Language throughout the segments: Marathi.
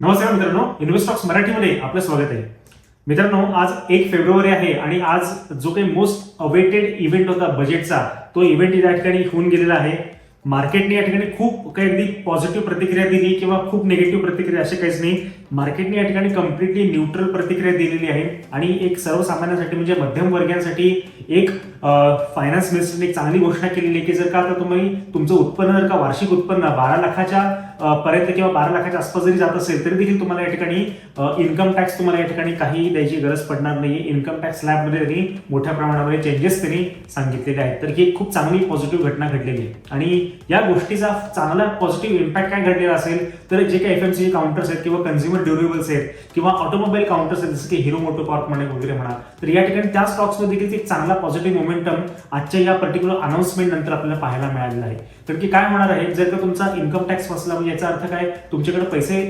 नमस्कार मित्रांनो इन्व्हेस्टॉक्स मराठीमध्ये आपलं स्वागत आहे. मित्रांनो आज एक फेब्रुवारी आहे आणि आज जो काही मोस्ट अवेटेड इव्हेंट होता बजेटचा तो इव्हेंट या ठिकाणी होऊन गेलेला आहे. मार्केटने या ठिकाणी खूप काही अगदी पॉझिटिव्ह प्रतिक्रिया दिली किंवा खूप निगेटिव्ह प्रतिक्रिया असे काहीच नाही. मार्केटने या ठिकाणी कम्प्लिटली न्यूट्रल प्रतिक्रिया दिलेली आहे. आणि एक सर्वसामान्यांसाठी म्हणजे मध्यम वर्गीयांसाठी एक फायनान्स मिनिस्टरने एक चांगली घोषणा केलेली आहे की जर का तर तुम्ही तुमचं उत्पन्न जर का वार्षिक उत्पन्न बारा लाखाच्या पर्यंत किंवा बारा लाखाच्या आसपास जरी जात असेल तरी देखील तुम्हाला या ठिकाणी इन्कम टॅक्स तुम्हाला या ठिकाणी काही द्यायची गरज पडणार नाही इन्कम टॅक्स स्लॅबमध्ये त्यांनी मोठ्या प्रमाणामध्ये चेंजेस त्यांनी सांगितलेले आहेत. तर ही एक खूप चांगली पॉझिटिव्ह घटना घडलेली आहे. आणि या गोष्टीचा चांगला पॉझिटिव्ह इम्पॅक्ट काय घडलेला असेल तर जे काही एफ एम सी काउंटर्स आहेत किंवा कन्झ्युमर ड्युरेबल्स आहेत किंवा ऑटोमोबाईल काउंटर्स आहेत जसं की हिरो मोटो कॉर्प म्हणे वगैरे म्हणा. तर या ठिकाणी त्या स्टॉक्समध्ये देखील एक चांगला पॉझिटिव्ह मोमेंटम आजच्या या पर्टिक्युलर अनाउन्समेंट नंतर आपल्याला पाहायला मिळालेला आहे. तर की काय होणार आहे? जर का तुमचा इन्कम टॅक्स फसला म्हणजे याचा अर्थ काय? तुमच्याकडे पैसे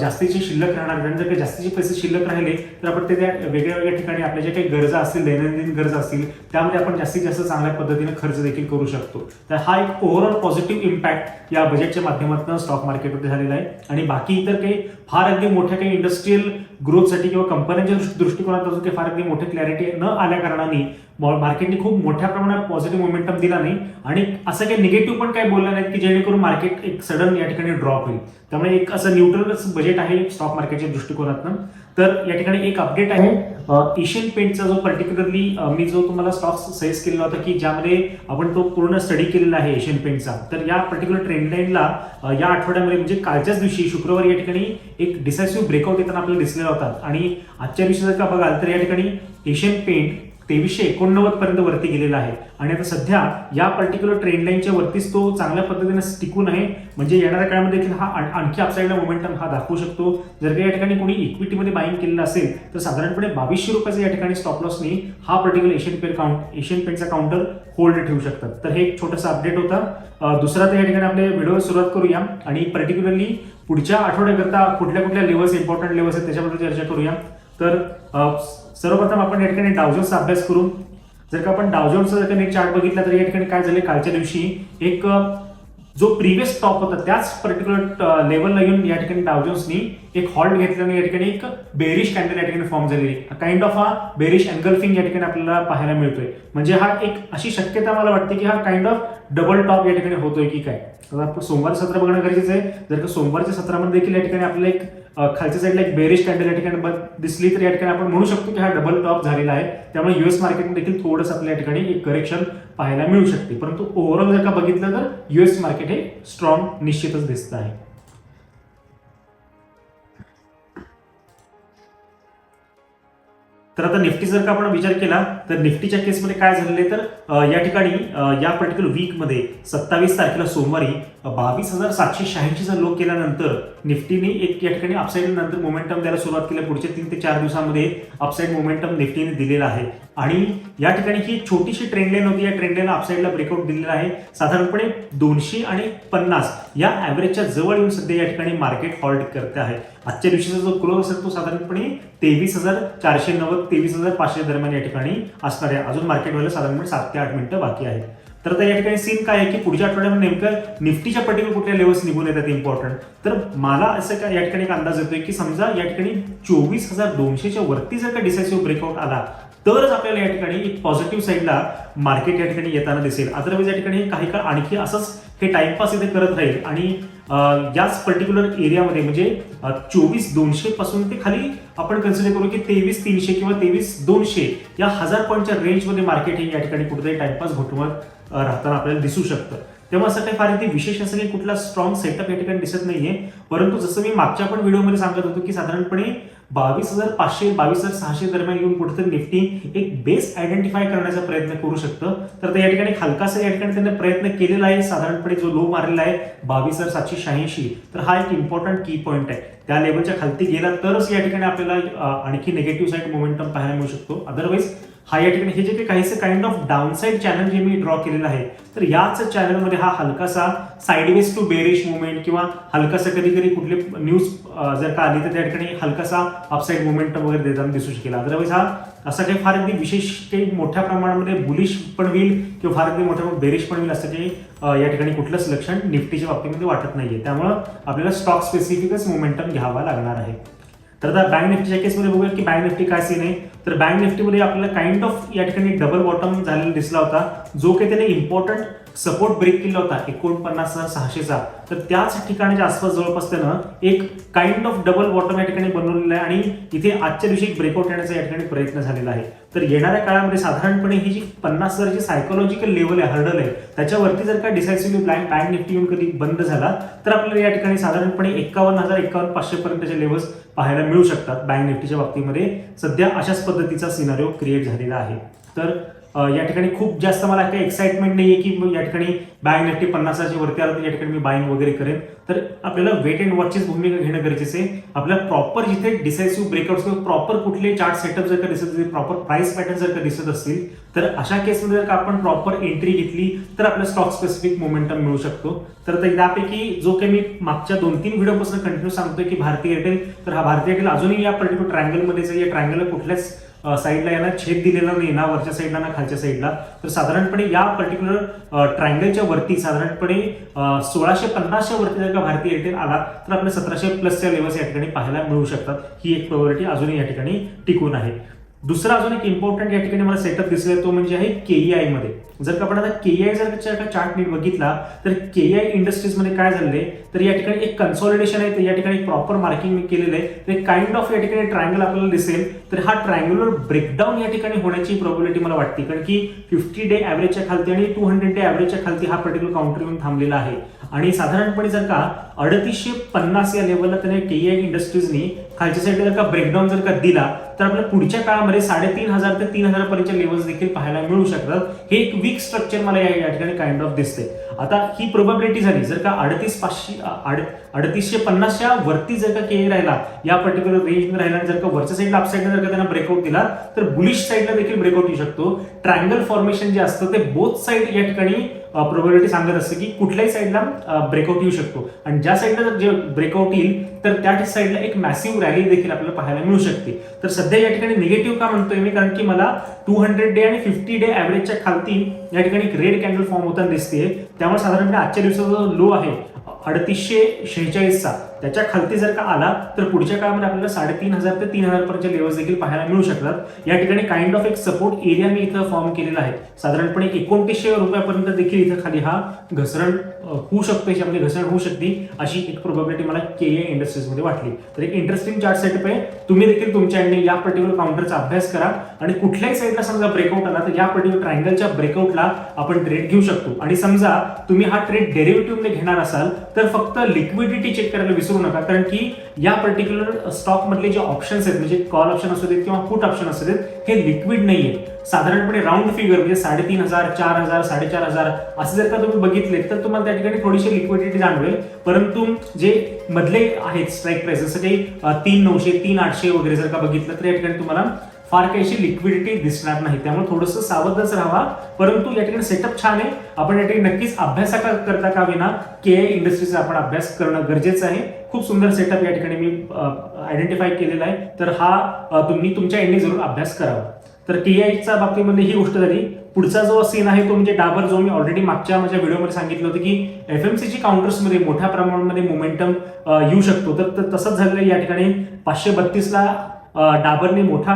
जास्तीचे शिल्लक राहणार आणि जर का जास्तीचे पैसे शिल्लक राहिले तर आपण ते त्या वेगळ्या वेगळ्या ठिकाणी आपल्या ज्या काही गरजा असतील दैनंदिन गरजा असतील त्यामध्ये आपण जास्तीत जास्त चांगल्या पद्धतीने खर्च देखील करू शकतो. तर हा एक ओव्हरऑल पॉझिटिव्ह इम्पॅक्ट या बजेटच्या माध्यमातून स्टॉक मार्केटमध्ये झालेला आहे. आणि बाकी इतर काही फार अगदी मोठ्या काही इंडस्ट्रीयल ग्रोथसाठी किंवा कंपन्यांच्या दृष्टी- दृष्टिकोनात अजून काही फार अगदी मोठे क्लॅरिटी न आल्या कारणाने मार्केटने खूप मोठ्या प्रमाणात पॉझिटिव्ह मोमेंटम दिला नाही. आणि असं काही निगेटिव्ह पण काही बोललं नाहीत की जेणेकरून मार्केट एक सडन या ठिकाणी ड्रॉप होईल. त्यामुळे एक असं न्यूट्रलच बजेट आहे स्टॉक मार्केटच्या दृष्टिकोनातून. तर या ठिकाणी एक अपडेट आहे. एशियन पेंटचा जो पर्टिक्युलरली मी जो तुम्हाला स्टॉक्स सजेस्ट केलेला होता की ज्यामध्ये आपण तो पूर्ण स्टडी केलेला आहे एशियन पेंटचा तर या पर्टिक्युलर ट्रेंडलाईनला या आठवड्यामध्ये म्हणजे कालच्याच दिवशी शुक्रवारी या ठिकाणी एक डिसायसिव्ह ब्रेकआउट येताना आपल्याला दिसलेला होता. आणि आजच्या दिवशी जर का बघाल तर या ठिकाणी एशियन पेंट तेवीसशे एकोणनव्वद पर्यंत वरती गेलेला आहे. आणि आता सध्या या पर्टिक्युलर ट्रेंड लाईनच्या वरतीच तो चांगल्या पद्धतीने टिकून आहे. म्हणजे येणाऱ्या काळामध्ये देखील हा आणखी अपसाईडला मोमेंटम हा दाखवू शकतो. जर का या ठिकाणी कोणी इक्विटीमध्ये बाईंग केलेलं असेल तर साधारणपणे बावीसशे रुपयाचा या ठिकाणी स्टॉप लॉसनी हा particular Asian pair count Asian पेंटचा counter hold ठेवू शकतात. तर हे एक छोटासा अपडेट होता. दुसरा तर या ठिकाणी आपले व्हिडिओ सुरुवात करूया. आणि पर्टिक्युलरली पुढच्या आठवड्याकरता कुठल्या कुठल्या लेवल्स इम्पॉर्टंट लेवल्स आहेत त्याच्याबद्दल चर्चा करूया. तर सर्वप्रथम आपण या ठिकाणी डावजोनचा अभ्यास करू. जर का आपण डावजोनचा जर का एक चार्ट बघितला तर या ठिकाणी काय झाले कालच्या दिवशी एक जो प्रिव्हियस टॉप होता त्याच पर्टिक्युलर लेवलला येऊन या ठिकाणी डावजोन्सनी एक हॉल्ट घेतल्याने या ठिकाणी एक बेरिश कॅन्डल या ठिकाणी फॉर्म झालेली. काइंड ऑफ हा बेरिश एनगल्फिंग या ठिकाणी आपल्याला पाहायला मिळतोय. म्हणजे हा एक अशी शक्यता मला वाटते की हा काइंड ऑफ डबल टॉप या ठिकाणी होतोय की काय? तर आपण सोमवार सत्र बघणं गरजेचं आहे. जर का सोमवारच्या सत्रामध्ये देखील या ठिकाणी आपल्याला एक खालच्या साईडला एक बेरिश कॅन्डल या ठिकाणी दिसली तर या ठिकाणी आपण म्हणू शकतो की हा डबल टॉप झालेला आहे. त्यामुळे युएस मार्केटमध्ये देखील थोडंसं आपल्या या ठिकाणी एक करेक्शन पाहायला मिळू शकते. परंतु ओव्हरऑल जर का बघितलं तर युएस मार्केट हे स्ट्रॉंग निश्चितच दिसत आहे. तर आता निफ्टी जर का आपण विचार केला तर निफ्टीच्या केसमध्ये काय झालेलं आहे तर या ठिकाणी या पर्टिक्युलर वीकमध्ये सत्तावीस तारखेला सोमवारी बावीस हजार सातशे शहाऐंशीचा लो केल्यानंतर निफ्टीने एक या ठिकाणी अपसाईड नंतर मोमेंटम द्यायला सुरुवात केली. पुढच्या तीन ते चार दिवसामध्ये अपसाईड मोमेंटम निफ्टीने दिलेला आहे. आणि या ठिकाणी ही छोटीशी ट्रेंड लाईन होती. या ट्रेंड लाईनला अपसाईडला ब्रेकआउट दिलेला आहे. साधारणपणे दोनशे आणि पन्नास या ॲव्हरेजच्या जवळ येऊन सध्या या ठिकाणी मार्केट हॉल्ट करते आहे. आजच्या दिवशीचा जो क्लोज असेल तो साधारणपणे तेवीस हजार चारशे नव्वद तेवीस हजार पाचशे दरम्यान या ठिकाणी असणार आहे. अजून मार्केट व्हायला साधारणपणे सात ते आठ मिनिटं बाकी आहेत तर आता या ठिकाणी सीन काय आहे की पुढच्या आठवड्यामध्ये नेमकं निफ्टीच्या पर्टिक्युलर कुठल्या लेवल्स निघून येतात इम्पॉर्टंट तर मला असं काय या ठिकाणी एक अंदाज येतोय की समजा या ठिकाणी चोवीस हजार दोनशेच्या वरती जर का डिसायसिव्ह ब्रेकआउट आला तरच आपल्याला या ठिकाणी एक पॉझिटिव्ह साईडला मार्केट या ठिकाणी येताना दिसेल. अदरवाईज या ठिकाणी काही काळ आणखी असंच हे टाइमपास इथे करत राहील आणि याच पर्टिक्युलर एरियामध्ये म्हणजे चोवीस दोनशे पासून ते खाली आपण कन्सिडर करू की तेवीस तीनशे किंवा तेवीस दोनशे या हजार पॉईंटच्या रेंजमध्ये मार्केट हे या ठिकाणी कुठेतरी टाइमपास घोटवत राहताना आपल्याला दिसू शकतं. तेव्हा असं काही फार इथे विशेष असं काही कुठला स्ट्रॉंग सेटअप या ठिकाणी दिसत नाहीये. परंतु जसं मी मागच्या पण व्हिडिओमध्ये सांगत होतो की साधारणपणे बावीस हजार पाचशे बावीस हजार सहाशे दरम्यान येऊन कुठेतरी निफ्टी एक बेस आयडेंटिफाय करण्याचा प्रयत्न करू शकतं. तर या ठिकाणी हलकासा या ठिकाणी त्यांनी प्रयत्न केलेला आहे. साधारणपणे जो लो मारलेला आहे बावीस हजार सातशे शहाऐंशी. तर हा एक इम्पॉर्टंट की पॉईंट आहे. त्या लेवलच्या खालती गेला तरच या ठिकाणी आपल्याला आणखी निगेटिव्ह साईड मोमेंटम पाहायला मिळू शकतो. अदरवाईज हा या ठिकाणी हे जे काही काहीसे काइंड ऑफ डाऊनसाईड चॅनल जे मी ड्रॉ केलेलं आहे तर याच चॅनलमध्ये हा हलकासा साईडवेज टू बेरिश मुवमेंट किंवा हलकासा कधी कधी कुठले न्यूज जर का आली तर त्या ठिकाणी हलकासा अपसाईड मुवमेंट वगैरे देताना दिसू शकेल. अदरवाईज हा असं काही फार अगदी विशेष काही मोठ्या प्रमाणामध्ये बुलिश पण होईल किंवा फार अगदी मोठ्या बेरिश पण होईल असं काही या ठिकाणी कुठलंच लक्षण निफ्टीच्या बाबतीमध्ये वाटत नाहीये. त्यामुळं आपल्याला स्टॉक स्पेसिफिकच मोमेंटम घ्यावा लागणार आहे. तर आता बँक निफ्टीच्या केसमध्ये बघूया की बँक निफ्टी काय सीन आहे. तर बँक निफ्टीमध्ये आपल्याला काइंड ऑफ या ठिकाणी डबल बॉटम झालेला दिसला होता. जो काही त्याने इम्पॉर्टंट सपोर्ट ब्रेक केला होता एकोणपन्नास हजार सहाशेचा तर त्याच ठिकाणाच्या आसपास जवळपास त्यानं एक काइंड ऑफ डबल बॉटम या ठिकाणी बनवलेला आहे आणि इथे आजच्या दिवशी एक ब्रेकआउट येण्याचा या ठिकाणी प्रयत्न झालेला आहे. तर येणाऱ्या काळामध्ये साधारणपणे ही जी पन्नास हजारची सायकोलॉजिकल लेवल आहे हर्डल आहे त्याच्यावरती जर का डिसायसिव्ह प्लॅन बँक निफ्टी येऊन कधी बंद झाला तर आपल्याला या ठिकाणी साधारणपणे एकावन्न हजार एकावन्न पाचशे पर्यंतचे लेवल्स पाहायला मिळू शकतात. बँक निफ्टीच्या बाबतीमध्ये सध्या अशाच पद्धतीचा सिनारिओ क्रिएट झालेला आहे. तर या ठिकाणी खूप जास्त मला काही एक्साइटमेंट नाही आहे की मग या ठिकाणी बँक निफ्टी पन्नासाच्या वरती आलं तर या ठिकाणी मी बाईंग वगैरे करेन. तर आपल्याला वेट अँड वॉचचीच भूमिका घेणं गरजेचं आहे. आपल्याला प्रॉपर जिथे डिसायसिव्ह ब्रेकआउट किंवा प्रॉपर कुठले चार्ट सेटअप जर का दिसत असतील प्रॉपर प्राइस पॅटर्न जर का दिसत असतील तर अशा केसमध्ये जर का आपण प्रॉपर एंट्री घेतली तर आपल्याला स्टॉक स्पेसिफिक मोमेंटम मिळू शकतो. तर यापैकी जो काही मी मागच्या दोन तीन व्हिडिओपासून कंटिन्यू सांगतोय की भारतीय एअरटेल तर हा भारतीय एअरटेल अजूनही या पर्टिक्युलर ट्रायंगलमध्येच या ट्रायंगलला कुठल्याच साईडला याला छेद दिलेला नाही ना वरच्या साईडला ना खालच्या साईडला. तर साधारणपणे या पर्टिक्युलर ट्रायंगलच्या वरती साधारणपणे सोळाशे पन्नासच्या वरती जर का भारतीय एअरटेल आला तर आपल्या सतराशे प्लसच्या लेवल्स या ठिकाणी पाहायला मिळू शकतात. ही एक प्रोबॅबिलिटी अजूनही या ठिकाणी टिकून आहे. दुसरा अजून एक इम्पॉर्टंट या ठिकाणी मला सेटअप दिसला तो म्हणजे आहे केईआयमध्ये. जर का आपण आता केईआय जर का चार्ट नीट बघितला तर केआय इंडस्ट्रीजमध्ये काय झालंय तर या ठिकाणी एक कन्सॉलिडेशन आहे तर या ठिकाणी प्रॉपर मार्किंग केलेलं आहे. तर काइंड ऑफ या ठिकाणी ट्रायंगल आपल्याला दिसेल. तर हा ट्रायंग्युलर ब्रेकडाऊन या ठिकाणी होण्याची प्रॉबिलिटी मला वाटते. कारण की फिफ्टी डे ॲव्हरेजच्या खालती आणि टू हंड्रेड डे ॲव्हरेजच्या खालती हा पर्टिक्युलर काउंटर येऊन थांबलेला आहे. आणि साधारणपणे जर का अडतीसशे पन्नास या लेवलला त्याने केआय इंडस्ट्रीजनी खालच्या साईडला जर का ब्रेकडाऊन जर का दिला तर आपल्या पुढच्या काळामध्ये साडेतीन हजार ते तीन हजार पर्यंतच्या लेवल्स देखील पाहायला मिळू शकतात. हे एक वीक स्ट्रक्चर मला या ठिकाणी काइंड ऑफ दिसते आता ही प्रोबॅबिलिटी झाली. जर का अडतीस पाचशे अड- अडतीसशे पन्नासच्या वरती जर का के राहिला या पर्टिक्युलर रेंज राहिला जर का वरच्या साईडला अपसाईडला जर का त्यांना ब्रेकआउट दिला तर बुलिश साईडला देखील ब्रेकआउट येऊ शकतो. ट्रायंगल फॉर्मेशन जे असतं ते बोथ साईड या ठिकाणी प्रोबॅबिलिटी सांगत असते की कुठल्याही साईडला ब्रेकआउट येऊ शकतो. आणि ज्या साईडला जर जे ब्रेकआउट येईल तर त्या साईडला एक मॅसिव्ह रॅली देखील आपल्याला पाहायला मिळू शकते. तर सध्या या ठिकाणी निगेटिव्ह का म्हणतोय मी? कारण की मला टू हंड्रेड डे आणि फिफ्टी डे ॲव्हरेजच्या खालती या ठिकाणी एक रेड कॅन्डल फॉर्म होताना दिसते त्यामुळे साधारणपणे आजच्या दिवसाचा जो लो आहे अडतीसशे शेहेचाळीसचा त्याच्या खालती जर का आला तर पुढच्या काळामध्ये आपल्याला साडेतीन हजार ते तीन हजार पर्यंत लेवल्स देखील पाहायला मिळू शकतात. या ठिकाणी काइंड ऑफ एक सपोर्ट एरिया मी इथं फॉर्म केलेला आहे. साधारणपणे एकोणतीसशे रुपयापर्यंत देखील इथं खाली हा घसरण होऊ शकतो याच्यामध्ये घसरण होऊ शकते अशी एक प्रोबॅबिलिटी मला के ए इंडस्ट्रीजमध्ये वाटली. तर एक इंटरेस्टिंग चार्ट सेटअप आहे. तुम्ही देखील तुमच्या एंडने या पर्टिक्युलर काउंटरचा अभ्यास करा. आणि कुठल्याही साईडला समजा ब्रेकआउट आला तर या पर्टिक्युलर ट्रायंगलच्या ब्रेकआउटला आपण ट्रेड घेऊ शकतो. आणि समजा तुम्ही हा ट्रेड डेरिव्हेटिव्हने घेणार असाल तर फक्त लिक्विडिटी चेक करायला विसरू नका. कारण की या पर्टिक्युलर स्टॉक मधले जे ऑप्शन्स आहेत म्हणजे कॉल ऑप्शन असू देत किंवा पुट ऑप्शन असू देत हे लिक्विड नाहीये. साधारणपणे राऊंड फिगर म्हणजे साडेतीन हजार चार हजार साडेचार हजार असे जर का तुम्ही बघितले तर तुम्हाला त्या ठिकाणी थोडीशी लिक्विडिटी जाणवेल. परंतु जे मधले आहेत स्ट्राईक प्राइस जसं काही तीन नऊशे तीन आठशे वगैरे जर का बघितलं तर या ठिकाणी तुम्हाला फार काही अशी लिक्विडिटी दिसणार नाही. त्यामुळे थोडंसं सावधच राहावा परंतु या ठिकाणी सेटअप छान आहे. आपण या ठिकाणी नक्कीच अभ्यासा करता का विना के इंडस्ट्रीचा आपण अभ्यास करणं गरजेचं आहे. खूप सुंदर सेटअप या ठिकाणी मी आयडेंटिफाय केलेला आहे. तर हा तुम्ही तुमच्या एंडने जरूर अभ्यास करावा. तर टीआयच्या बाबतीमध्ये ही गोष्ट झाली. पुढचा जो सीन आहे तो म्हणजे डाबर जो मी ऑलरेडी मागच्या माझ्या व्हिडिओमध्ये सांगितलं होतं की एफ एम सीची काउंटर्समध्ये मोठ्या प्रमाणामध्ये मोमेंटम येऊ शकतो. तर तसंच झालेलं या ठिकाणी पाचशे बत्तीसला डाबरने मोठा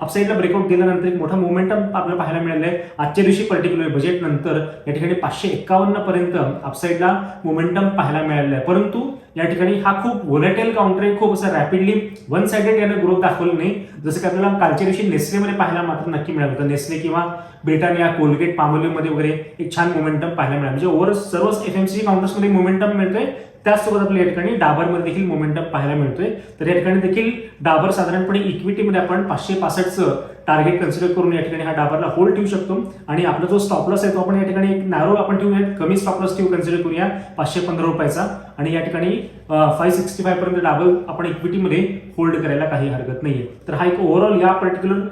अपसाईडला ब्रेकआउट दिल्यानंतर एक मोठा मोमेंटम आपल्याला पाहायला मिळालं आहे. आजच्या दिवशी पर्टिक्युलर बजेट नंतर या ठिकाणी पाचशे एक्कावन्न पर्यंत अपसाईडला मोमेंटम पाहायला मिळालेलं आहे. परंतु या ठिकाणी हा खूप व्होलेटाईल काउंटर आहे खूप असं रॅपिडली वन सायडेड यानं ग्रोथ दाखवलं नाही. जसं की आपल्याला कालच्या दिवशी नेस्लेमध्ये पाहायला मात्र नक्की मिळालं होतं. नेस्ले किंवा ब्रिटानिया कोलगेट पामोलीमध्ये वगैरे एक छान मोमेंटम पाहायला मिळालं. म्हणजे ओव्हर सर्व एफ एम सी काउंटर्समध्ये मोमेंटम मिळतोय. त्याचसोबत आपल्या या ठिकाणी डाबरमध्ये देखील मोमेंटम पाहायला मिळतोय. तर या ठिकाणी देखील डाबर साधारणपणे इक्विटीमध्ये आपण पाचशे पासष्टचं टार्गेट कन्सिडर करून या ठिकाणी हा डाबरला होल्ड ठेवू शकतो. आणि आपला जो स्टॉपलॉस आहे तो आपण या ठिकाणी एक नॅरो आपण ठेवूया कमी स्टॉपलॉस ठेवू कन्सिडर करूया. पाचशे पंधरा रुपयाचा. आणि या ठिकाणी फाय सिक्स्टी फाय पर्यंत डाबल आपण इक्विटीमध्ये होल्ड करायला काही हरकत नाहीये. तर हा एक ओव्हरऑल या पर्टिक्युलर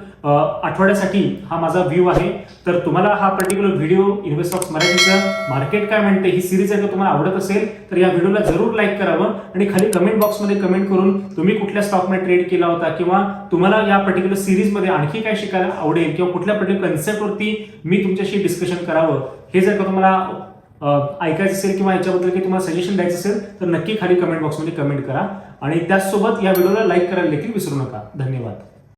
आठवड्यासाठी हा माझा व्ह्यू आहे. तर तुम्हाला हा पर्टिक्युलर व्हिडिओ इन्व्हेस्टॉक्स मराठीचं मार्केट काय म्हणते ही सिरीज जर तुम्हाला आवडत असेल तर या व्हिडिओला जरूर लाईक करावं आणि खाली कमेंट बॉक्समध्ये कमेंट करून तुम्ही कुठल्या स्टॉकमध्ये ट्रेड केला होता किंवा तुम्हाला या पर्टिक्युलर सिरीजमध्ये आणखी काय शिकायला आवडेल किंवा कुठल्या पर्टिक्युलर कन्सेप्टवरती मी तुमच्याशी डिस्कशन करावं हे जर का तुम्हाला ऐकायचं असेल किंवा याच्याबद्दल काही तुम्हाला सजेशन द्यायचं असेल तर नक्की खाली कमेंट बॉक्समध्ये कमेंट करा. आणि त्याचसोबत या व्हिडिओला लाईक करायला देखील विसरू नका. धन्यवाद.